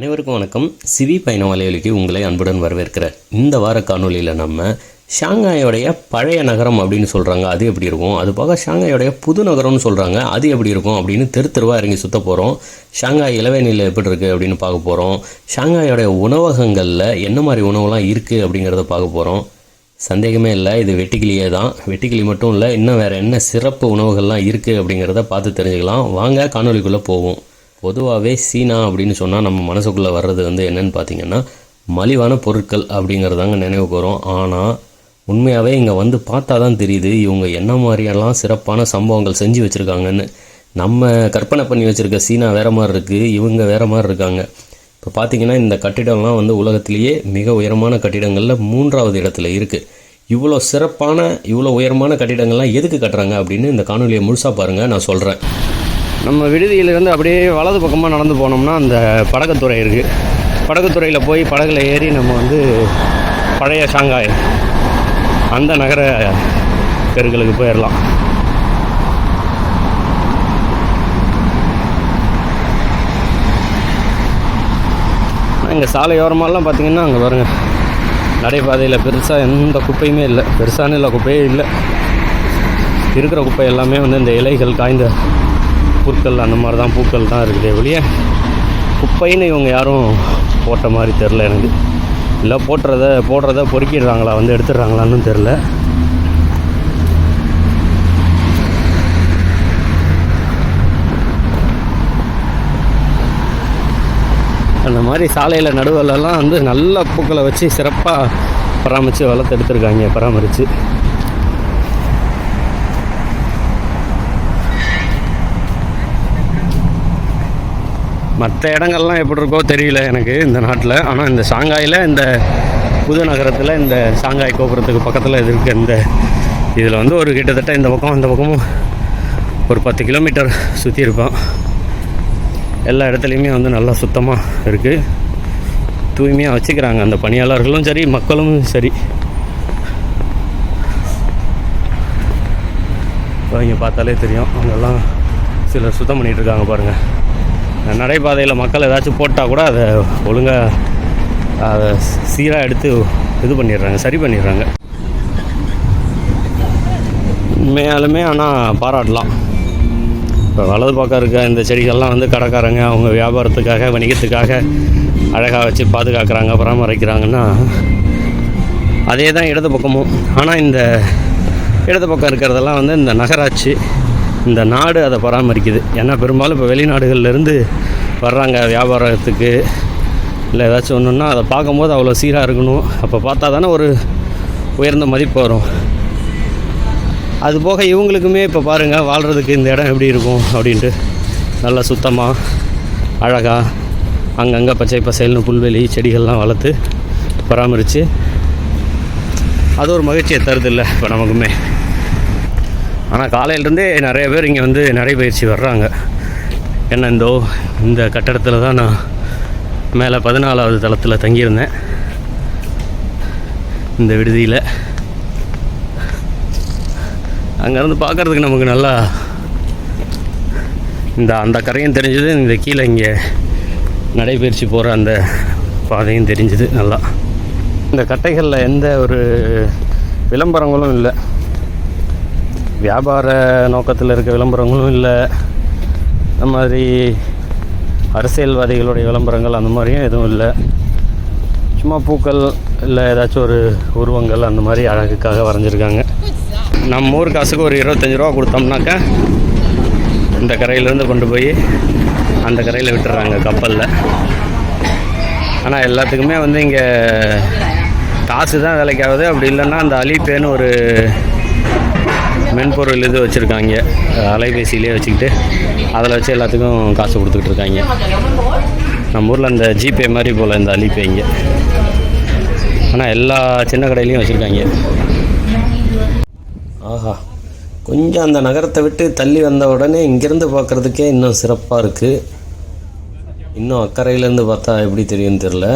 அனைவருக்கும் வணக்கம். சிவி பயண வலையொலிக்கு உங்களை அன்புடன் வரவேற்கிறேன் இந்த வார காணொலியில் நம்ம ஷாங்காயோடைய பழைய நகரம் அப்படின்னு சொல்கிறாங்க அது எப்படி இருக்கும்? அது போக ஷாங்காயோடைய புது நகரம்னு சொல்கிறாங்க அது எப்படி இருக்கும் அப்படின்னு தெரு தெருவாக இறங்கி சுத்த போகிறோம் ஷாங்காய் இளவேனியில் எப்படி இருக்குது அப்படின்னு பார்க்க போகிறோம் ஷாங்காயோடைய உணவகங்களில் என்ன மாதிரி உணவுலாம் இருக்குது அப்படிங்கிறத பார்க்க போகிறோம் சந்தேகமே இல்லை. இது வெட்டிக்கிளியே தான். வெட்டிக்கிளி மட்டும் இல்லை இன்னும் வேறு என்ன சிறப்பு உணவுகள்லாம் இருக்குது அப்படிங்கிறத பார்த்து தெரிஞ்சுக்கலாம். வாங்க காணொலிக்குள்ளே போவோம். பொதுவாகவே சீனா அப்படின்னு சொன்னால் நம்ம மனசுக்குள்ளே வர்றது வந்து என்னன்னு பார்த்தீங்கன்னா மலிவான பொருட்கள் அப்படிங்கிறதாங்க நினைவுக்கு வரும். ஆனால் உண்மையாகவே இங்கே வந்து பார்த்தா தான் தெரியுது இவங்க என்ன மாதிரியெல்லாம் சிறப்பான சம்பவங்கள் செஞ்சு வச்சுருக்காங்கன்னு. நம்ம கற்பனை பண்ணி வச்சுருக்க சீனா வேறு மாதிரி இருக்குது இவங்க வேறு மாதிரி இருக்காங்க. இப்போ பார்த்தீங்கன்னா இந்த கட்டிடம்லாம் வந்து உலகத்திலேயே மிக உயரமான கட்டிடங்களில் மூன்றாவது இடத்துல இருக்குது இவ்வளோ சிறப்பான இவ்வளோ உயரமான கட்டிடங்கள்லாம் எதுக்கு கட்டுறாங்க அப்படின்னு இந்த காணொலியை முழுசாக பாருங்கள் நான் சொல்கிறேன் நம்ம விடுதியிலிருந்து அப்படியே வலது பக்கமாக நடந்து போனோம்னா அந்த படகுத்துறை இருக்குது படகுத்துறையில் போய் படகுல ஏறி நம்ம வந்து பழைய ஷாங்காய் அந்த நகர தெருக்களுக்கு போயிடலாம் இங்கே சாலையோரமாலாம் பார்த்தீங்கன்னா அங்கே பாருங்கள் நடைபாதையில் பெருசாக எந்த குப்பையுமே இல்லை. பெருசான இல்லை குப்பையே இல்லை. இருக்கிற குப்பை எல்லாமே வந்து இந்த இலைகள் காய்ந்த புற்கள் அந்த மாதிரி தான் பூக்கள் தான் இருக்குது வெளியே குப்பைன்னு இவங்க யாரும் போட்ட மாதிரி தெரில எனக்கு. இல்லை போட்டுறத போடுறத பொறுக்கிடுறாங்களா வந்து எடுத்துடுறாங்களான்னு தெரில அந்த மாதிரி சாலையில் நடுவில்லாம் வந்து நல்ல பூக்களை வச்சு சிறப்பாக பராமரித்து வளர்த்து எடுத்துருக்காங்க பராமரித்து மற்ற இடங்கள்லாம் எப்படி இருக்கோ தெரியல எனக்கு இந்த நாட்டில். ஆனால் இந்த சாங்காயில் இந்த புது நகரத்தில் இந்த சாங்காய் கோபுரத்துக்கு பக்கத்தில் இது இருக்க இந்த இதில் வந்து ஒரு கிட்டத்தட்ட இந்த பக்கம் இந்த பக்கமும் ஒரு பத்து கிலோமீட்டர் சுற்றி இருப்போம் எல்லா இடத்துலையுமே வந்து நல்லா சுத்தமாக இருக்குது தூய்மையாக வச்சுக்கிறாங்க அந்த பணியாளர்களும் சரி மக்களும் சரி. இப்போ இங்கே பார்த்தாலே தெரியும் அங்கெல்லாம் சிலர் சுத்தம் பண்ணிகிட்டு இருக்காங்க பாருங்கள் நடைபாதையில் மக்கள் ஏதாச்சும் போட்டால் கூட அதை ஒழுங்காக அதை சீராக எடுத்து இது பண்ணிடுறாங்க சரி பண்ணிடுறாங்க. உண்மையாலுமே ஆனால் பாராட்டலாம். இப்போ வலது பக்கம் இருக்க இந்த செடிகள்லாம் வந்து கடைக்காரங்க அவங்க வியாபாரத்துக்காக வணிகத்துக்காக அழகாக வச்சு பாதுகாக்கிறாங்க பராமரிக்கிறாங்கன்னா அதே தான் இடது பக்கமும். ஆனால் இந்த இடது பக்கம் இருக்கிறதெல்லாம் வந்து இந்த நகராட்சி இந்த நாடு அதை பராமரிக்குது. ஏன்னா பெரும்பாலும் இப்போ வெளிநாடுகள்லேருந்து வர்றாங்க வியாபாரத்துக்கு. இல்லை ஏதாச்சும் ஒன்றுன்னா அதை பார்க்கும்போது அவ்வளோ சீராக இருக்கணும். அப்போ பார்த்தா தானே ஒரு உயர்ந்த மதிப்பு வரும். அது போக இவங்களுக்குமே இப்போ பாருங்கள் வாழ்கிறதுக்கு இந்த இடம் எப்படி இருக்கும் அப்படின்ட்டு. நல்லா சுத்தமாக அழகாக அங்கங்கே பச்சை பசேல்னு புல்வெளி செடிகள்லாம் வளர்த்து பராமரித்து அது ஒரு மகிழ்ச்சியை தருதில்லை இப்போ நமக்குமே. ஆனால் காலையிலேருந்தே நிறைய பேர் இங்கே வந்து நடைபயிற்சி வர்றாங்க. என்ன இந்தோ இந்த கட்டடத்தில் தான் நான் மேலே பதினாலாவது தளத்தில் தங்கியிருந்தேன். இந்த விடுதியில். அங்கேருந்து பார்க்குறதுக்கு நமக்கு நல்லா இந்த அந்த கரையும் தெரிஞ்சது இந்த கீழே இங்கே நடைபயிற்சி போகிற அந்த பாதையும் தெரிஞ்சுது நல்லா. இந்த கட்டைகளில் எந்த ஒரு விளம்பரங்களும் இல்லை. வியாபார நோக்கத்தில் இருக்க விளம்பரங்களும் இல்லை. அந்த மாதிரி அரசியல்வாதிகளுடைய விளம்பரங்கள் அந்த மாதிரியும் எதுவும் இல்லை. சும்மா பூக்கள் இல்லை ஏதாச்சும் ஒரு உருவங்கள் அந்த மாதிரி அழகுக்காக வரைஞ்சிருக்காங்க. நம்ம ஊர் காசுக்கு ஒரு இருபத்தஞ்சி ரூபா கொடுத்தோம்னாக்கா இந்த கரையிலேருந்து கொண்டு போய் அந்த கரையில் விட்டுறாங்க கப்பலில். ஆனால் எல்லாத்துக்குமே வந்து இங்கே காசு தான் வேலைக்காகுது. அப்படி இல்லைன்னா அந்த அலிப்பேன்னு ஒரு மென்பொருள் இது வச்சுருக்காங்க. அலைபேசியிலே வச்சுக்கிட்டு அதில் வச்சு எல்லாத்துக்கும் காசு கொடுத்துக்கிட்டு இருக்காங்க நம்ம ஊரில் இந்த ஜிபே மாதிரி போல் இந்த அலிபே இங்கே. ஆனால் எல்லா சின்ன கடையிலையும் வச்சுருக்காங்க. ஆஹா. கொஞ்சம் அந்த நகரத்தை விட்டு தள்ளி வந்த உடனே இங்கேருந்து பார்க்குறதுக்கே இன்னும் சிறப்பாக இருக்குது இன்னும் அக்கறையிலேருந்து பார்த்தா எப்படி தெரியும்னு தெரில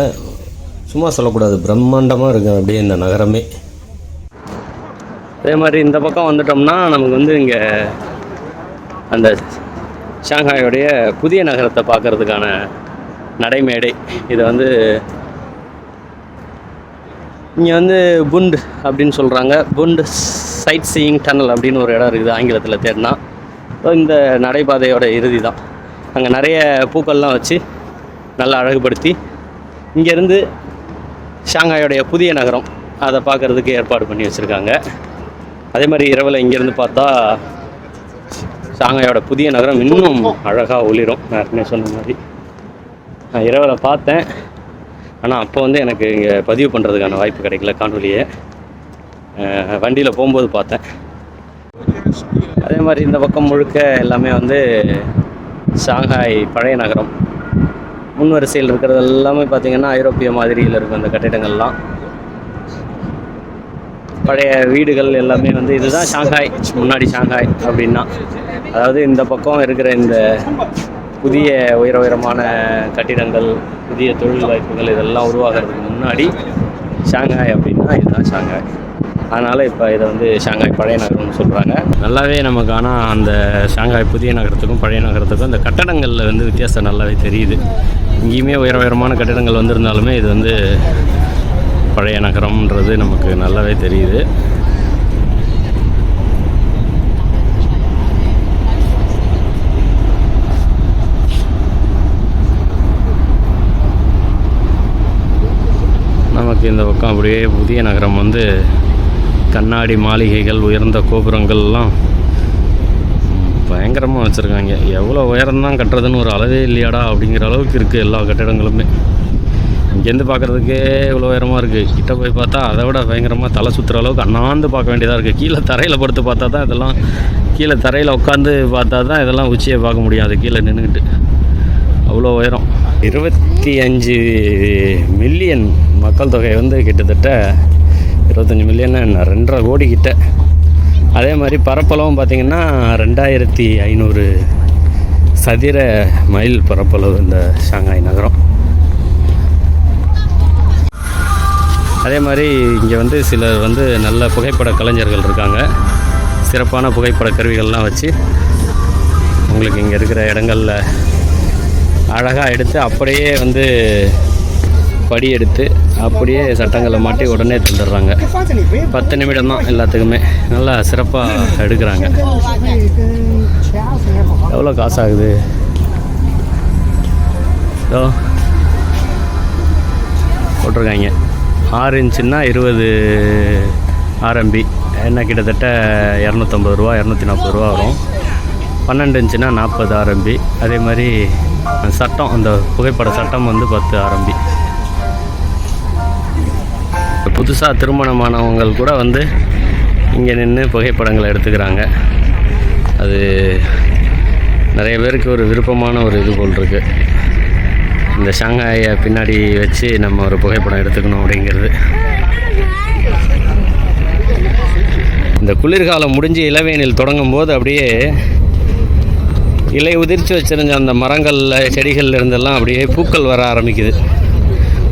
சும்மா சொல்லக்கூடாது. பிரம்மாண்டமாக இருக்கும் அப்படியே இந்த நகரமே. அதே மாதிரி இந்த பக்கம் வந்துட்டோம்னா நமக்கு வந்து இங்கே அந்த ஷாங்காயோடைய புதிய நகரத்தை பார்க்கறதுக்கான நடைமேடை. இது வந்து இங்கே வந்து புண்ட் அப்படின்னு சொல்கிறாங்க புண்ட் சைட் சீயிங் டன்னல் அப்படின்னு ஒரு இடம் இருக்குது ஆங்கிலத்தில் தேடினா. ஸோ இந்த நடைபாதையோட இறுதி தான் அங்கே நிறைய பூக்கள்லாம் வச்சு நல்லா அழகுபடுத்தி இங்கேருந்து ஷாங்காயோடைய புதிய நகரம் அதை பார்க்குறதுக்கு ஏற்பாடு பண்ணி வச்சுருக்காங்க. அதே மாதிரி இரவில் இங்கேருந்து பார்த்தா ஷாங்காயோட புதிய நகரம் இன்னும் அழகாக ஒளிரும். நான் ஏற்கனவே சொன்ன மாதிரி. நான் இரவில் பார்த்தேன். ஆனால் அப்போ வந்து எனக்கு இங்கே பதிவு பண்ணுறதுக்கான வாய்ப்பு கிடைக்கல காணொலியை வண்டியில் போகும்போது பார்த்தேன். அதே மாதிரி இந்த பக்கம் முழுக்க எல்லாமே வந்து ஷாங்காய் பழைய நகரம். முன் வரிசையில் இருக்கிறது எல்லாமே பார்த்திங்கன்னா ஐரோப்பிய மாதிரியில் இருக்கும் அந்த கட்டிடங்கள்லாம். பழைய வீடுகள் எல்லாமே வந்து இதுதான் ஷாங்காய். முன்னாடி ஷாங்காய் அப்படின்னா. அதாவது இந்த பக்கம் இருக்கிற இந்த புதிய உயர உயரமான கட்டிடங்கள் புதிய தொழில் வாய்ப்புகள் இதெல்லாம் உருவாகிறதுக்கு முன்னாடி ஷாங்காய் அப்படின்னா இதுதான் ஷாங்காய். அதனால் இப்போ இதை வந்து ஷாங்காய் பழைய நகரம்னு சொல்கிறாங்க நல்லாவே நமக்கு ஆனால் அந்த ஷாங்காய் புதிய நகரத்துக்கும் பழைய நகரத்துக்கும் அந்த கட்டடங்களில் வந்து வித்தியாசம் நல்லாவே தெரியுது. இங்கேயுமே உயர உயரமான கட்டிடங்கள் வந்திருந்தாலுமே இது வந்து பழைய நகரம்ன்றது நமக்கு நல்லாவே தெரியுது. நமக்கு இந்த பக்கம் அப்படியே புதிய நகரம் வந்து கண்ணாடி மாளிகைகள் உயர்ந்த கோபுரங்கள்லாம் பயங்கரமாக வச்சுருக்காங்க. எவ்வளோ உயரம்தான் கட்டுறதுன்னு ஒரு அளவே இல்லையாடா அப்படிங்கிற அளவுக்கு இருக்குது எல்லா கட்டிடங்களுமே. இங்கேருந்து பார்க்குறதுக்கே இவ்வளோ உயரமாக இருக்குது கிட்ட போய் பார்த்தா அதை விட பயங்கரமாக தலை சுற்றுற அளவுக்கு அண்ணாந்து பார்க்க வேண்டியதாக இருக்குது கீழே தரையில் படுத்து பார்த்தா தான் இதெல்லாம் கீழே தரையில் உட்காந்து பார்த்தா தான் இதெல்லாம் உச்சியை பார்க்க முடியும். அது கீழே நின்றுக்கிட்டு அவ்வளோ உயரம். இருபத்தி அஞ்சு மில்லியன் மக்கள் தொகை வந்து கிட்டத்தட்ட இருபத்தஞ்சி மில்லியன் ரெண்டரை கோடி கிட்ட. அதே மாதிரி பரப்பளவும் பார்த்திங்கன்னா ரெண்டாயிரத்தி ஐநூறு சதுர மைல் பரப்பளவு இந்த ஷாங்காய் நகரம். அதே மாதிரி இங்கே வந்து சிலர் வந்து நல்ல புகைப்பட கலைஞர்கள் இருக்காங்க. சிறப்பான புகைப்பட கருவிகள்லாம் வச்சு உங்களுக்கு இங்கே இருக்கிற இடங்களில் அழகாக எடுத்து அப்படியே வந்து படி எடுத்து அப்படியே சட்டங்களை மாட்டி உடனே தந்துடுறாங்க. பத்து நிமிடம் தான் எல்லாத்துக்குமே. நல்லா சிறப்பாக எடுக்கிறாங்க. எவ்வளோ காசு ஆகுது ஓ போட்டிருக்காங்க. ஆறு இன்ச்சுன்னா இருபது ஆர்எம்பி. என்ன கிட்டத்தட்ட இரநூத்தம்பது ரூபா இரநூத்தி நாற்பது ரூபா வரும். பன்னெண்டு இன்ச்சுனா நாற்பது ஆர்எம்பி. அதே மாதிரி சட்டம் அந்த புகைப்பட சட்டம் வந்து பத்து ஆர்எம்பி. புதுசாக திருமணமானவங்கள் கூட வந்து இங்கே நின்று புகைப்படங்களை எடுத்துக்கிறாங்க. அது நிறைய பேருக்கு ஒரு விருப்பமான ஒரு இது போல் இருக்குது இந்த ஷாங்காயை பின்னாடி வச்சு நம்ம ஒரு புகைப்படம் எடுத்துக்கணும் அப்படிங்கிறது. இந்த குளிர்காலம் முடிஞ்சு இளவேனில் தொடங்கும் போது அப்படியே இலை உதிர்ச்சி வச்சிருந்த அந்த மரங்களில் செடிகளில் இருந்தெல்லாம் அப்படியே பூக்கள் வர ஆரம்பிக்குது.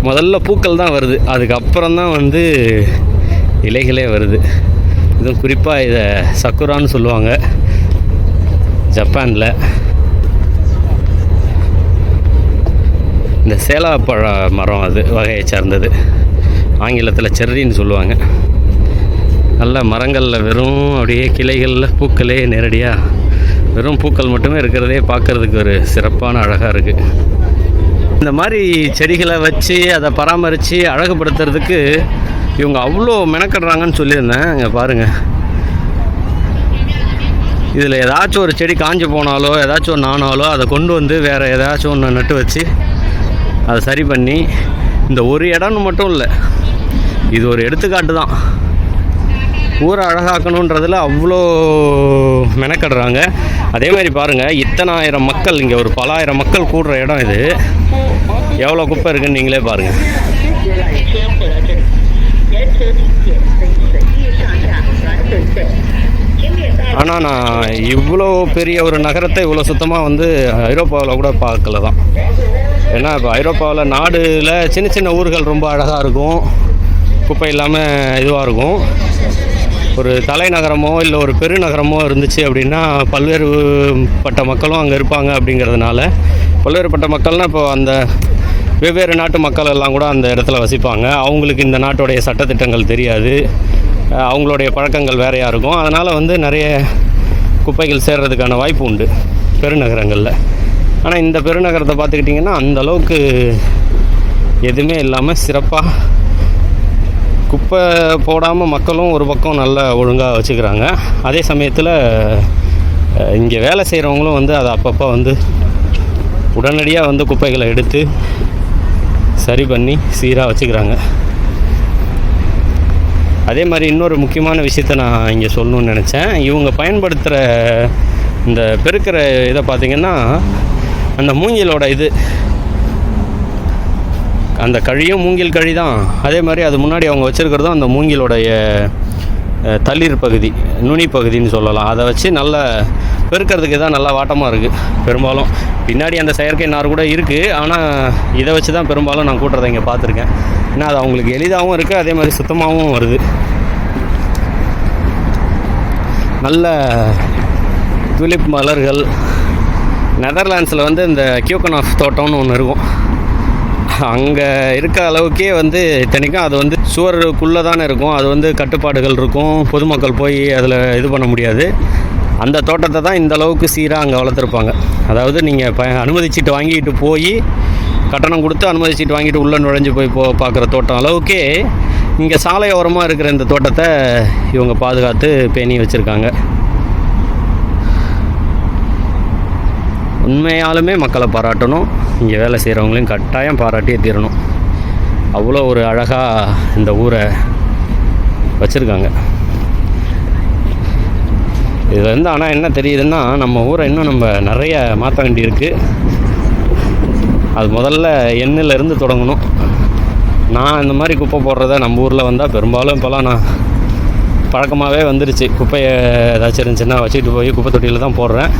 முதல்ல பூக்கள் தான் வருது. அதுக்கப்புறம் தான் வந்து இலைகளே வருது. இதுவும் குறிப்பாக இதை சக்குரான்னு சொல்லுவாங்க. ஜப்பானில். இந்த சேலாப்பழ மரம் அது வகையை சார்ந்தது. ஆங்கிலத்தில் செர்ரின்னு சொல்லுவாங்க. நல்ல மரங்களில் வெறும் அப்படியே கிளைகளில் பூக்களே நேரடியாக வெறும் பூக்கள் மட்டுமே இருக்கிறதே பார்க்குறதுக்கு ஒரு சிறப்பான அழகாக இருக்குது இந்த மாதிரி செடிகளை வச்சு அதை பராமரித்து அழகுபடுத்துறதுக்கு இவங்க அவ்வளோ மெனக்கடுறாங்கன்னு சொல்லியிருந்தேன். இங்கே பாருங்கள் இதில் ஏதாச்சும் ஒரு செடி காஞ்சி போனாலோ ஏதாச்சும் ஒன்று ஆனாலோ அதை கொண்டு வந்து வேறு ஏதாச்சும் ஒன்று நட்டு வச்சு அதை சரி பண்ணி இந்த ஒரு இடம்னு மட்டும் இல்லை இது ஒரு எடுத்துக்காட்டு தான். ஊரை அழகாக்கணுன்றதில் அவ்வளோ மெனக்கடுறாங்க. அதே மாதிரி பாருங்கள் இத்தனை ஆயிரம் மக்கள் இங்கே ஒரு பலாயிரம் மக்கள் கூடுற இடம் இது. எவ்வளோ குப்பை இருக்குன்னு நீங்களே பாருங்கள் ஆனால் நான் இவ்வளோ பெரிய ஒரு நகரத்தை இவ்வளோ சுத்தமாக வந்து ஐரோப்பாவில் கூட பார்க்கல தான். ஏன்னா இப்போ ஐரோப்பாவில் நாடுல சின்ன சின்ன ஊர்கள் ரொம்ப அழகாக இருக்கும். குப்பை இல்லாமல் இதுவாக இருக்கும். ஒரு தலைநகரமோ இல்லை ஒரு பெருநகரமோ இருந்துச்சு அப்படின்னா பல்வேறு பட்ட மக்களும் அங்கே இருப்பாங்க அப்படிங்கிறதுனால பல்வேறுபட்ட மக்கள்னால் இப்போ அந்த வெவ்வேறு நாட்டு மக்கள் எல்லாம் கூட அந்த இடத்துல வசிப்பாங்க. அவங்களுக்கு இந்த நாட்டுடைய சட்டத்திட்டங்கள் தெரியாது. அவங்களுடைய பழக்கங்கள் வேறையாக இருக்கும். அதனால் வந்து நிறைய குப்பைகள் சேர்கிறதுக்கான வாய்ப்பு உண்டு பெருநகரங்களில். ஆனால் இந்த பெருநகரத்தை பார்த்துக்கிட்டிங்கன்னா அந்த அளவுக்கு எதுவுமே இல்லாமல் சிறப்பாக குப்பை போடாமல் மக்களும் ஒரு பக்கம் நல்லா ஒழுங்காக வச்சுக்கிறாங்க. அதே சமயத்தில் இங்கே வேலை செய்கிறவங்களும் வந்து அதை அப்பப்போ வந்து உடனடியாக வந்து குப்பைகளை எடுத்து சரி பண்ணி சீராக வச்சுக்கிறாங்க. அதே மாதிரி இன்னொரு முக்கியமான விஷயத்த நான் இங்கே சொல்லணும்னு நினச்சேன். இவங்க பயன்படுத்துகிற இந்த பெருக்கிற இதை பார்த்திங்கன்னா அந்த மூங்கிலோட இது. அந்த கழியும் மூங்கில் கழி தான். அதே மாதிரி அது முன்னாடி அவங்க வச்சுருக்கிறதும் அந்த மூங்கிலோடைய தளிர் பகுதி நுனி பகுதின்னு சொல்லலாம். அதை வச்சு நல்ல பெருக்கிறதுக்கு தான் நல்லா வாட்டமாக இருக்குது பெரும்பாலும். பின்னாடி அந்த செயற்கை நார் கூட இருக்குது ஆனால் இதை வச்சு தான் பெரும்பாலும் நான் கூட்டுறதை இங்கே பார்த்துருக்கேன். ஏன்னா அது அவங்களுக்கு எளிதாகவும் இருக்குது அதே மாதிரி சுத்தமாகவும் வருது. நல்ல துலிப் மலர்கள் நெதர்லாண்ட்ஸில் வந்து இந்த கியூக்கன் ஆஃப் தோட்டம்னு ஒன்று இருக்கும். அங்கே இருக்க அளவுக்கே வந்து இத்தனைக்கும் அது வந்து சுவருக்குள்ளே தானே இருக்கும். அது வந்து கட்டுப்பாடுகள் இருக்கும். பொதுமக்கள் போய் அதில் இது பண்ண முடியாது. அந்த தோட்டத்தை தான் இந்த அளவுக்கு சீராக அங்கே வளர்த்துருப்பாங்க. அதாவது நீங்கள் ப அனுமதிச்சீட்டு வாங்கிட்டு போய் கட்டணம் கொடுத்து அனுமதிச்சிட்டு வாங்கிட்டு உள்ளே நுழைஞ்சு போய் போ பார்க்குற தோட்டம் அளவுக்கே இங்கே சாலையோரமாக இருக்கிற இந்த தோட்டத்தை இவங்க பாதுகாத்து பேணி வச்சுருக்காங்க. உண்மையாலுமே மக்களை பாராட்டணும். இங்கே வேலை செய்கிறவங்களையும் கட்டாயம் பாராட்டியே தீரணும். அவ்வளோ ஒரு அழகாக இந்த ஊரை வச்சுருக்காங்க. இது வந்து ஆனால் என்ன தெரியுதுன்னா நம்ம ஊரை இன்னும் நம்ம நிறைய மாற்ற வேண்டியிருக்கு. அது முதல்ல எண்ணிலேருந்து தொடங்கணும். நான் இந்த மாதிரி குப்பை போடுறத நம்ம ஊரில் வந்தால் பெரும்பாலும் இப்போலாம் நான் பழக்கமாகவே வந்துருச்சு. குப்பையை ஏதாச்சும் இருந்துச்சுன்னா வச்சுட்டு போய் குப்பை தொட்டியில் தான் போடுறேன்.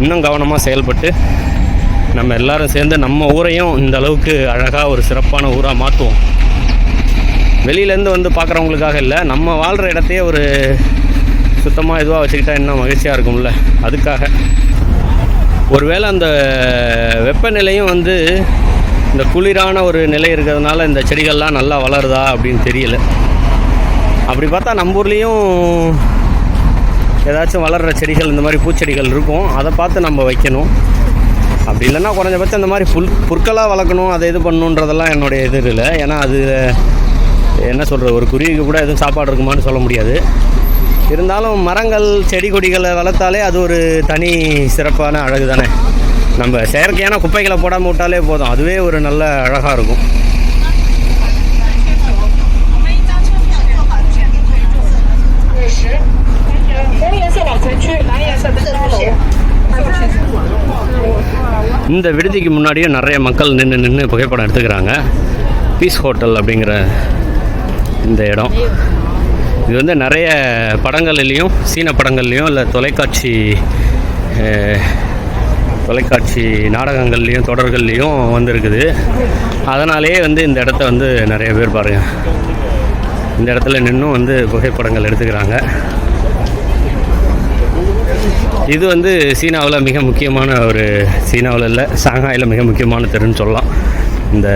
இன்னும் கவனமாக செயல்பட்டு நம்ம எல்லாரும் சேர்ந்து நம்ம ஊரையும் இந்த அளவுக்கு அழகாக ஒரு சிறப்பான ஊராக மாற்றுவோம் வெளியிலேருந்து வந்து பார்க்குறவங்களுக்காக இல்லை நம்ம வாழ்கிற இடத்தையே ஒரு சுத்தமாக இதுவாக வச்சுக்கிட்டா இன்னும் மகிழ்ச்சியாக இருக்கும்ல? அதுக்காக. ஒருவேளை அந்த வெப்பநிலையும் வந்து இந்த குளிரான ஒரு நிலை இருக்கிறதுனால இந்த செடிகள்லாம் நல்லா வளருதா அப்படின்னு தெரியல. அப்படி பார்த்தா நம்ம ஊர்லேயும் ஏதாச்சும் வளர்கிற செடிகள் இந்த மாதிரி பூச்செடிகள் இருக்கும் அதை பார்த்து நம்ம வைக்கணும். அப்படி இல்லைன்னா குறைஞ்சபட்சம் இந்த மாதிரி புல் புற்களாக வளர்க்கணும் அதை இது பண்ணணுன்றதெல்லாம் என்னுடைய இது இல்லை ஏன்னா அது என்ன சொல்கிறது ஒரு குருவிக்கு கூட எதுவும் சாப்பாடு இருக்குமான்னு சொல்ல முடியாது. இருந்தாலும் மரங்கள் செடி கொடிகளை வளர்த்தாலே அது ஒரு தனி சிறப்பான அழகு தானே. நம்ம செயற்கையான குப்பைகளை போடாமல் விட்டாலே போதும். அதுவே ஒரு நல்ல அழகாக இருக்கும். இந்த விடுதிக்கு முன்னாடியே நிறைய மக்கள் நின்று நின்று புகைப்படம் எடுத்துக்கிறாங்க. பீஸ் ஹோட்டல் அப்படிங்கிற இந்த இடம். இது வந்து நிறைய படங்கள்லேயும் சீன படங்கள்லேயும் இல்லை தொலைக்காட்சி தொலைக்காட்சி நாடகங்கள்லேயும் தொடர்கள்லேயும் வந்திருக்குது. அதனாலேயே வந்து இந்த இடத்த வந்து நிறைய பேர் பாருங்கள் இந்த இடத்துல நின்றும் வந்து புகைப்படங்கள் எடுத்துக்கிறாங்க. இது வந்து சீனாவில் மிக முக்கியமான ஒரு சீனாவில் இல்லை சாங்காயில் மிக முக்கியமான தெருன்னு சொல்லலாம். இந்த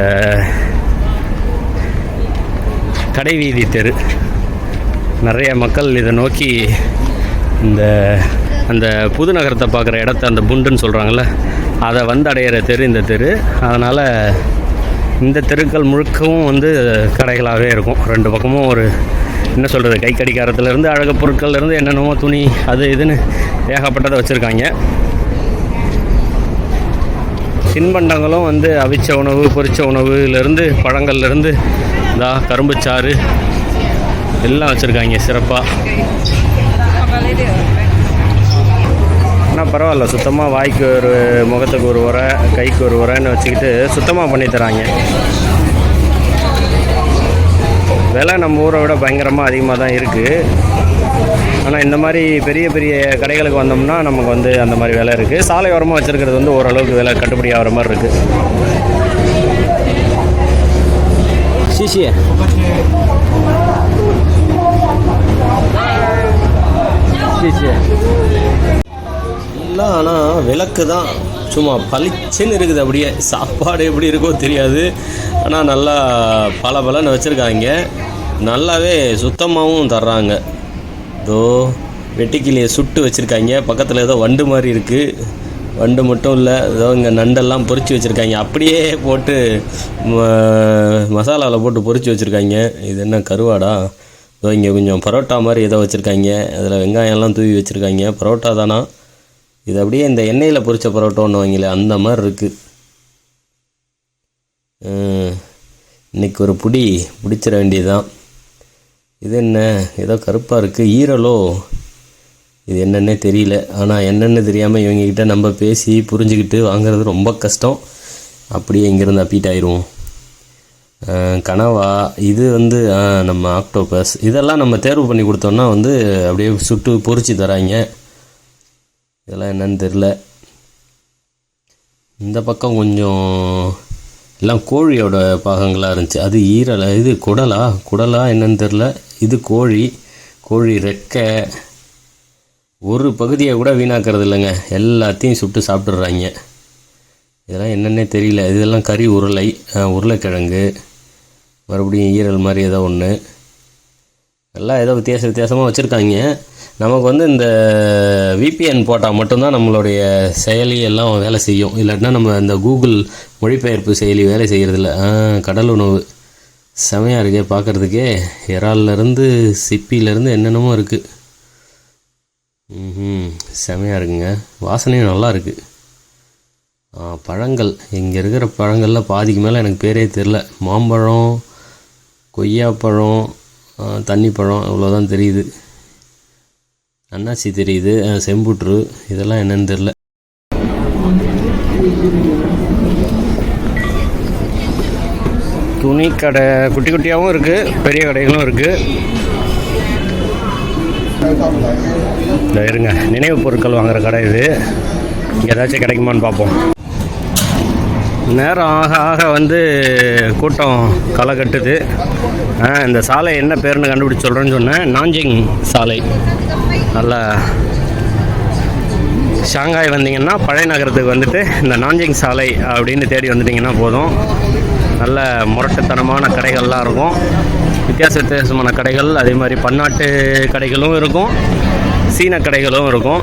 கடைவீதி தெரு. நிறைய மக்கள் இதை நோக்கி இந்த அந்த புது நகரத்தை பார்க்குற இடத்த அந்த புண்டுன்னு சொல்கிறாங்கல்ல அதை வந்து அடையிற தெரு இந்த தெரு. அதனால் இந்த தெருக்கள் முழுக்கவும் வந்து கடைகளாகவே இருக்கும். ரெண்டு பக்கமும் ஒரு என்ன சொல்கிறது கை கடிகாரத்துலேருந்து அழகு பொருட்கள்லேருந்து என்னென்னமோ துணி அது இதுன்னு ஏகப்பட்டதை வச்சுருக்காங்க. தின்பண்டங்களும் வந்து அவிச்ச உணவு பொரிச்ச உணவுலேருந்து பழங்கள்லேருந்து இதா கரும்புச்சாறு எல்லாம் வச்சுருக்காங்க சிறப்பாக ஆனால் பரவாயில்ல சுத்தமாக வாய்க்கு ஒரு முகத்துக்கு ஒரு உரை கைக்கு ஒரு உரைன்னு வச்சுக்கிட்டு சுத்தமாக பண்ணி தராங்க. விலை நம்ம ஊரை விட பயங்கரமாக அதிகமாக தான் இருக்குது ஆனால் இந்த மாதிரி பெரிய பெரிய கடைகளுக்கு வந்தோம்னா நமக்கு வந்து அந்த மாதிரி விலை இருக்குது சாலை ஓரமாக வச்சுருக்கிறது வந்து ஓரளவுக்கு விலை கட்டுப்படி ஆகிற மாதிரி இருக்குது சிசிய சிசிய எல்லாம் ஆனால் விளக்கு தான் சும்மா பளிச்சுன்னு இருக்குது அப்படியே. சாப்பாடு எப்படி இருக்கோ தெரியாது. ஆனால் நல்லா பல பலன்னு வச்சுருக்காங்க. நல்லாவே சுத்தமாகவும் தர்றாங்க. இதோ வெட்டிக்கிளியை சுட்டு வச்சுருக்காங்க. பக்கத்தில் ஏதோ வண்டு மாதிரி இருக்குது வண்டு மட்டும் இல்லை ஏதோ இங்கே நண்டெல்லாம் பொறிச்சு வச்சுருக்காங்க. அப்படியே போட்டு மசாலாவில் போட்டு பொறிச்சு வச்சுருக்காங்க. இது என்ன கருவாடா? இதோ இங்கே கொஞ்சம் பரோட்டா மாதிரி ஏதோ வச்சுருக்காங்க. அதில் வெங்காயம்லாம் தூவி வச்சுருக்காங்க. பரோட்டா தானா? இது அப்படியே இந்த எண்ணெயில் பொரிச்ச பரோட்டோன்னு வாங்கல அந்த மாதிரி இருக்குது இன்னைக்கு ஒரு புடி பிடிச்சிட வேண்டியதுதான். இது என்ன? ஏதோ கருப்பாக இருக்குது ஈரலோ? இது என்னென்னே தெரியல. ஆனால் என்னென்னு தெரியாமல் இவங்கக்கிட்ட நம்ம பேசி புரிஞ்சுக்கிட்டு வாங்குறது ரொம்ப கஷ்டம். அப்படியே இங்கேருந்து அப்பீட் ஆயிடுவோம் கனவா இது வந்து நம்ம ஆக்டோபஸ் இதெல்லாம் நம்ம தேர்வு பண்ணி கொடுத்தோம்னா வந்து அப்படியே சுட்டு பொரிச்சு தராங்க. இதெல்லாம் என்னன்னு தெரில இந்த பக்கம் கொஞ்சம் எல்லாம் கோழியோட பாகங்களாக இருந்துச்சு. அது ஈரலை இது குடலா? குடலா என்னன்னு தெரில இது கோழி கோழி ரெக்கை. ஒரு பகுதியை கூட வீணாக்கிறது இல்லைங்க. எல்லாத்தையும் சுட்டு சாப்பிட்றாங்க இதெல்லாம் என்னென்னே தெரியல. இதெல்லாம் கறி உருளை உருளைக்கிழங்கு மறுபடியும் ஈரல் மாதிரி ஏதோ ஒன்று எல்லாம் ஏதோ வித்தியாச வித்தியாசமாக வச்சுருக்காங்க. நமக்கு வந்து இந்த விபிஎன் போட்டால் மட்டும்தான் நம்மளுடைய செயலி எல்லாம் வேலை செய்யும். இல்லாட்டினா நம்ம இந்த கூகுள் மொழிபெயர்ப்பு செயலி வேலை செய்கிறதில்ல கடல் உணவு. செமையாக இருக்கே பார்க்குறதுக்கே இறால்லேருந்து சிப்பிலேருந்து என்னென்னமோ இருக்குது ம் செமையாக இருக்குங்க. வாசனையும் நல்லா இருக்குது பழங்கள். இங்கே இருக்கிற பழங்களில் பாதிக்கு மேலே எனக்கு பேரே தெரில மாம்பழம் கொய்யாப்பழம் தண்ணி தண்ணிப்பழம் இவ்வளோதான் தெரியுது. அன்னாசி தெரியுது செம்புட்ரு இதெல்லாம் என்னன்னு தெரில துணி கடை குட்டி குட்டியாகவும் இருக்குது பெரிய கடைகளும் இருக்குது இருங்க நினைவு பொருட்கள் வாங்குற கடை இது. இங்கே ஏதாச்சும் கிடைக்குமான்னு பார்ப்போம். நேரம் ஆக ஆக வந்து கூட்டம் களை கட்டுது. இந்த சாலை என்ன பேருன்னு கண்டுபிடிச்சு சொல்கிறேன்னு சொன்னேன். நாஞ்சிங் சாலை. நல்லா ஷாங்காய் வந்தீங்கன்னா பழைய நகரத்துக்கு வந்துட்டு இந்த நாஞ்சிங் சாலை அப்படின்னு தேடி வந்துட்டிங்கன்னா போதும். நல்ல முரட்டுத்தனமான கடைகள்லாம் இருக்கும். வித்தியாச வித்தியாசமான கடைகள் அதே மாதிரி பன்னாட்டு கடைகளும் இருக்கும். சீன கடைகளும் இருக்கும்.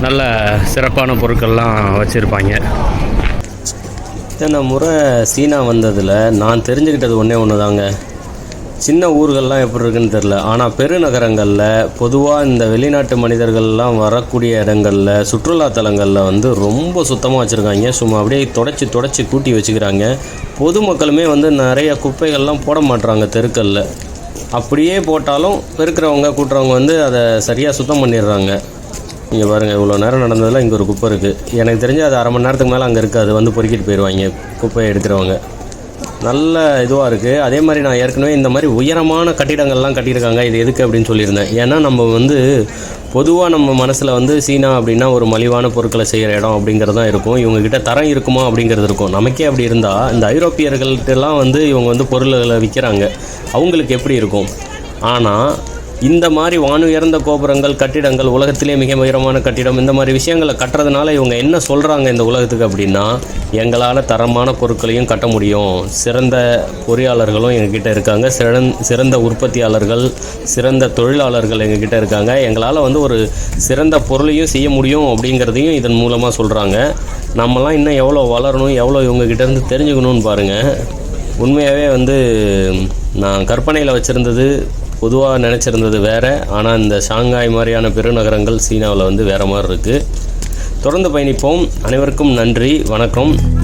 நல்ல சிறப்பான பொருட்கள்லாம் வச்சுருப்பாங்க. இத்தனை முறை சீனா வந்ததில் நான் தெரிஞ்சுக்கிட்டது ஒன்றே ஒன்று தாங்க சின்ன ஊர்கள்லாம் எப்படி இருக்குன்னு தெரில ஆனால் பெருநகரங்களில் பொதுவாக இந்த வெளிநாட்டு மனிதர்கள்லாம் வரக்கூடிய இடங்களில் சுற்றுலா தலங்களில் வந்து ரொம்ப சுத்தமாக வச்சுருக்காங்க. சும்மா அப்படியே தொடச்சி தொடச்சி கூட்டி வச்சுக்கிறாங்க. பொதுமக்களுமே வந்து நிறைய குப்பைகள்லாம் போட மாட்டுறாங்க தெருக்களில். அப்படியே போட்டாலும் பெருக்கிறவங்க கூட்டுறவங்க வந்து அதை சரியாக சுத்தம் பண்ணிடுறாங்க. இங்கே பாருங்கள் இவ்வளோ நேரம் நடந்ததில் இங்கே ஒரு குப்பை இருக்குது எனக்கு தெரிஞ்சு அது அரை மணி நேரத்துக்கு மேலே அங்கே இருக்குது. அது வந்து பொறுக்கிட்டு போயிடுவாங்க குப்பையை எடுக்கிறவங்க நல்ல இதுவாக இருக்குது அதே மாதிரி நான் ஏற்கனவே இந்த மாதிரி உயரமான கட்டிடங்கள்லாம் கட்டியிருக்காங்க. இது எதுக்கு அப்படின்னு சொல்லியிருந்தேன். ஏன்னா நம்ம வந்து பொதுவாக நம்ம மனசில் வந்து சீனா அப்படின்னா ஒரு மலிவான பொருட்களை செய்கிற இடம் அப்படிங்கிறது தான் இருக்கும் இவங்கக்கிட்ட தரம் இருக்குமா அப்படிங்கிறது இருக்கும். நமக்கே அப்படி இருந்தால் இந்த ஐரோப்பியர்கள்ட்டெல்லாம் வந்து இவங்க வந்து பொருள்களை விற்கிறாங்க அவங்களுக்கு எப்படி இருக்கும்? ஆனால் இந்த மாதிரி வானுயர்ந்த கோபுரங்கள் கட்டிடங்கள் உலகத்திலே மிக உயரமான கட்டிடம் இந்த மாதிரி விஷயங்களை கட்டுறதுனால இவங்க என்ன சொல்கிறாங்க இந்த உலகத்துக்கு அப்படின்னா எங்களால் தரமான பொருட்களையும் கட்ட முடியும். சிறந்த பொறியாளர்களும் எங்ககிட்ட இருக்காங்க. சிறந் சிறந்த உற்பத்தியாளர்கள் சிறந்த தொழிலாளர்கள் எங்ககிட்ட இருக்காங்க. எங்களால் வந்து ஒரு சிறந்த பொருளையும் செய்ய முடியும் அப்படிங்கிறதையும் இதன் மூலமாக சொல்கிறாங்க நம்மலாம் இன்னும் எவ்வளோ வளரணும் எவ்வளோ இவங்ககிட்டேருந்து தெரிஞ்சுக்கணும்னு பாருங்கள் உண்மையாகவே வந்து நான் கற்பனையில் வச்சுருந்தது பொதுவாக நினச்சிருந்தது வேறு. ஆனால் இந்த ஷாங்காய் மாதிரியான பெருநகரங்கள் சீனாவில் வந்து வேறு மாதிரி இருக்குது தொடர்ந்து பயணிப்போம். அனைவருக்கும் நன்றி. வணக்கம்.